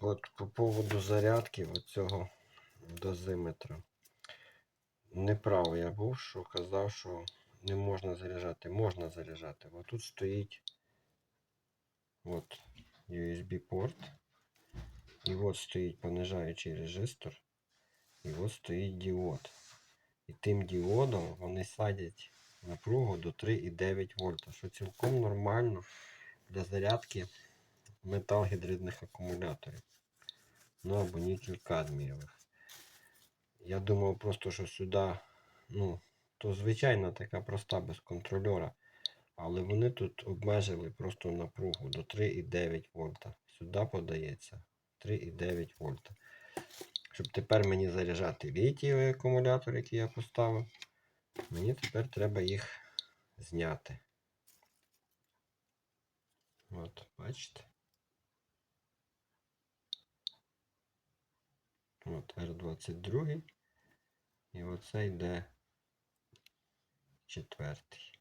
От по поводу зарядки оцього дозиметра. Неправо я був, що казав, що не можна заряджати. Можна заряджати. Бо тут стоїть от USB порт. І от стоїть понижаючий резистор. І от стоїть діод. І тим діодом вони садять напругу до 3,9 вольта, що цілком нормально для зарядки метал-гідридних акумуляторів. Ну або нікель кадмієвих. Я думав просто, що сюди, ну, то звичайна така проста без контрольора. Але вони тут обмежили просто напругу до 3,9 вольта. Сюди подається 3,9 вольта. Щоб тепер мені заряджати літієвий акумулятор, який я поставив, мені тепер треба їх зняти. От, бачите? От R22. І оце йде четвертий.